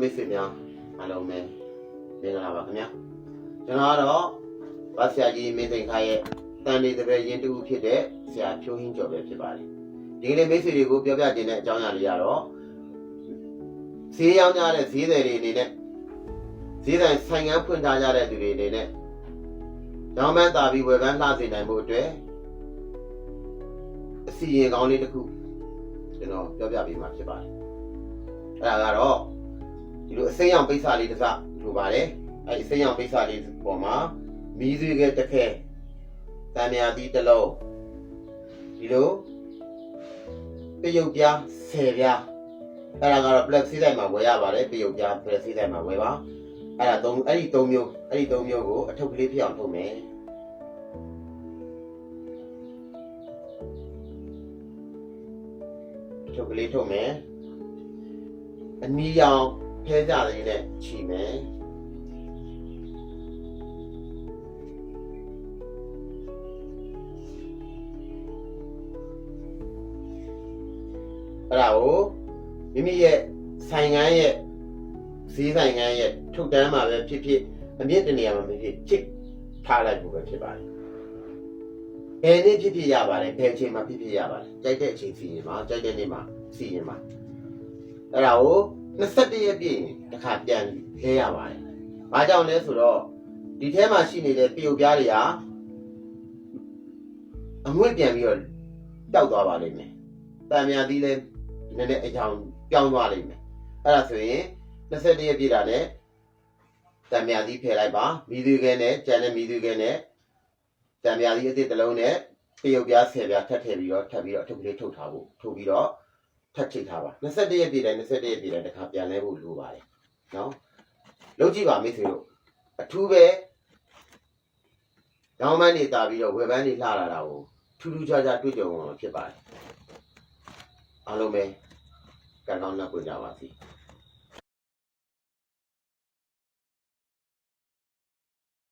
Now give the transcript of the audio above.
မိတ်ဆွေများအားလုံးပဲမင်္ဂလာပါခင်ဗျာကျွန်တော်ကတော့ဗတ်ဆရာကြီးမင်းသိန်ခါရဲ့တန်လေးတပည့်ရင်တူဖြစ်တဲ့ဆရာဖြိုးဟင်းကျော်ပဲဖြစ်ပါတယ်ဒီကနေ့မိတ်ဆွေတွေကိုပြောပြခြင်းတဲ့အကြောင်းအရာတွေကတော့ဈေးရောင်းကြတဲ့ဈေးသည်တွေအနေနဲ့ဈေးဆိုင်ဆိုင်ငန်းဖွင့်ထားကြတဲ့သူတွေအနေနဲ့ရောင်းမန်းတာပြီးဝယ်ပန်းလှစေနိုင်ဖို့အတွက်အစီရင်ကောင်းလေးတစ်ခုကျွန်တော်ပြောပြပေးမှာဖြစ်ပါတယ်အဲ့ဒါကတော့ဒီ လိုအစိမ်းရောင်ပိတ်စာလေးတစ်စလိုပါတယ်အဲဒီအစိမ်းရောင်ပိတ်စာလေးပေါ်မှာမီးသွေးကတစ်ခဲတံမြာသီးတစ်လုံးဒီလိုပယုတ်ပြား10ပြားအဲ့ဒါကတော့ black စီးတိုင်းမှာဝယ်ရပါတယ်ပယုတ်ပြား black စီးတိုင်းမှာဝယ်ပါအဲ့ဒါသုံးအဲ့ဒီ၃မျိုးအဲ့ဒီ၃မျိုးကိုအထုပ်ကလေးဖြစ်အောင်ထုတ်မယ်အထုပ်ကလေးထုတ်မယ်အနီရောင် ဖဲကြလေးနဲ့ခြိမယ်အဲ့ဒါကိုမိမိရဲ့ဆိုင်ငန်းရဲ့ဈေးဆိုင်ငန်းရဲ့ထုတ်တန်းမှာပဲဖြစ်ဖြစ်အမြင့်တနေရာမှာပဲဖြစ်ချစ်ထားလိုက်ဖို့ပဲဖြစ်ပါတယ်ဘယ်နေ့ဖြစ်ဖြစ်ရပါတယ်ဘယ်အချိန်မှာဖြစ်ဖြစ်ရပါတယ်ကြိုက်တဲ့အချိန်စီရင်မှာကြိုက်တဲ့နေ့မှာစီရင်မှာအဲ့ဒါကို 21ရက်ပြည့်ရင်တစ်ခါပြန်လဲရပါတယ်။ဘာကြောင့်လဲဆိုတော့ဒီထဲမှာရှိနေတဲ့ပျို့ပြားတွေဟာအငွေ့ပြန်ပြီးတော့တောက်သွားပါလိမ့်မယ်။တံမြာသီးလည်းနည်းနည်းအကြောင်းပြောင်းသွားလိမ့်မယ်။အဲ့ဒါဆိုရင်21ရက်ပြည့်တာနဲ့တံမြာသီးဖယ်လိုက်ပါ။မိသွေးခဲနဲ့ကြံတဲ့မိသွေးခဲနဲ့တံမြာသီးအစ်စ်တစ်လုံးနဲ့ပျို့ပြား10ပြားထပ်ထည့်ပြီးတော့ထပ်ပြီးတော့အထုပ်ကလေးထုတ်ထားဖို့ထုတ်ပြီးတော့ ထပ်ချိတ်ထားပါ21ရက်ပြည့်တိုင်း21ရက်ပြည့်တိုင်းတစ်ခါပြန်လဲဖို့လိုပါတယ်နော်လုံးကြည့်ပါမိတ်ဆွေတို့အထူးပဲရောင်းမန်းနေတာပြီးတော့ဝယ်ပန်းနေလှလာတာကိုထူးထူးခြားခြားတွေ့ကြုံမှာဖြစ်ပါတယ်အားလုံးပဲကံကောင်းလက်ပွင့်ကြပါစေ